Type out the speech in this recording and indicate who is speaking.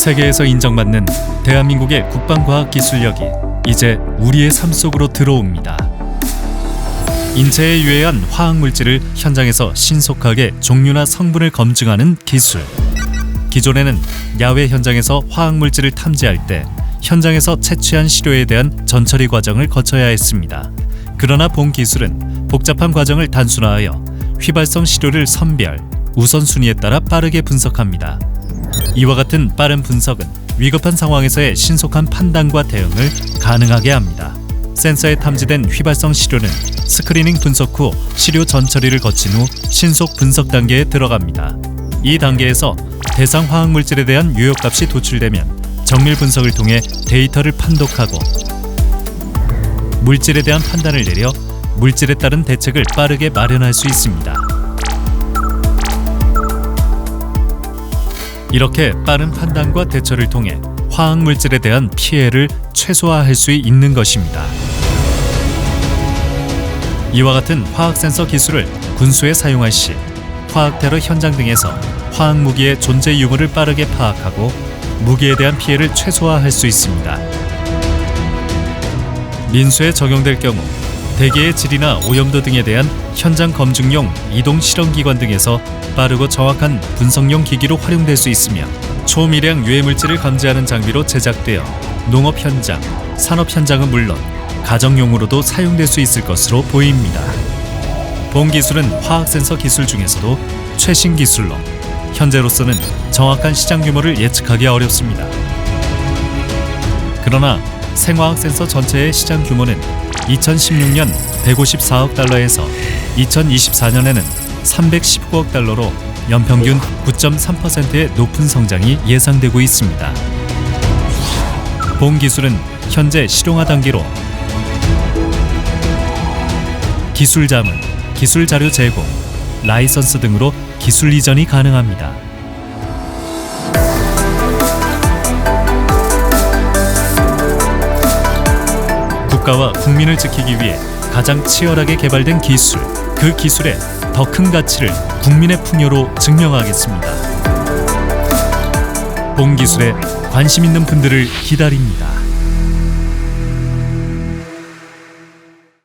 Speaker 1: 세계에서 인정받는 대한민국의 국방과학 기술력이 이제 우리의 삶 속으로 들어옵니다. 인체에 유해한 화학 물질을 현장에서 신속하게 종류나 성분을 검증하는 기술. 기존에는 야외 현장에서 화학 물질을 탐지할 때 현장에서 채취한 시료에 대한 전처리 과정을 거쳐야 했습니다. 그러나 본 기술은 복잡한 과정을 단순화하여 휘발성 시료를 선별, 우선순위에 따라 빠르게 분석합니다. 이와 같은 빠른 분석은 위급한 상황에서의 신속한 판단과 대응을 가능하게 합니다. 센서에 탐지된 휘발성 시료는 스크리닝 분석 후 시료 전처리를 거친 후 신속 분석 단계에 들어갑니다. 이 단계에서 대상 화학 물질에 대한 유효값이 도출되면 정밀 분석을 통해 데이터를 판독하고 물질에 대한 판단을 내려 물질에 따른 대책을 빠르게 마련할 수 있습니다. 이렇게 빠른 판단과 대처를 통해 화학 물질에 대한 피해를 최소화할 수 있는 것입니다. 이와 같은 화학 센서 기술을 군수에 사용할 시 화학 테러 현장 등에서 화학 무기의 존재 유무를 빠르게 파악하고 무기에 대한 피해를 최소화할 수 있습니다. 민수에 적용될 경우 대기의 질이나 오염도 등에 대한 현장 검증용 이동 실험 기관 등에서 빠르고 정확한 분석용 기기로 활용될 수 있으며 초미량 유해 물질을 감지하는 장비로 제작되어 농업 현장, 산업 현장은 물론 가정용으로도 사용될 수 있을 것으로 보입니다. 본 기술은 화학 센서 기술 중에서도 최신 기술로 현재로서는 정확한 시장 규모를 예측하기 어렵습니다. 그러나 생화학 센서 전체의 시장 규모는 2016년 154억 달러에서 2024년에는 319억 달러로 연평균 9.3%의 높은 성장이 예상되고 있습니다. 본 기술은 현재 실용화 단계로 기술 자문, 기술 자료 제공, 라이선스 등으로 기술 이전이 가능합니다. 국가와 국민을 지키기 위해 가장 치열하게 개발된 기술, 그 기술의 더 큰 가치를 국민의 풍요로 증명하겠습니다. 본 기술에 관심 있는 분들을 기다립니다.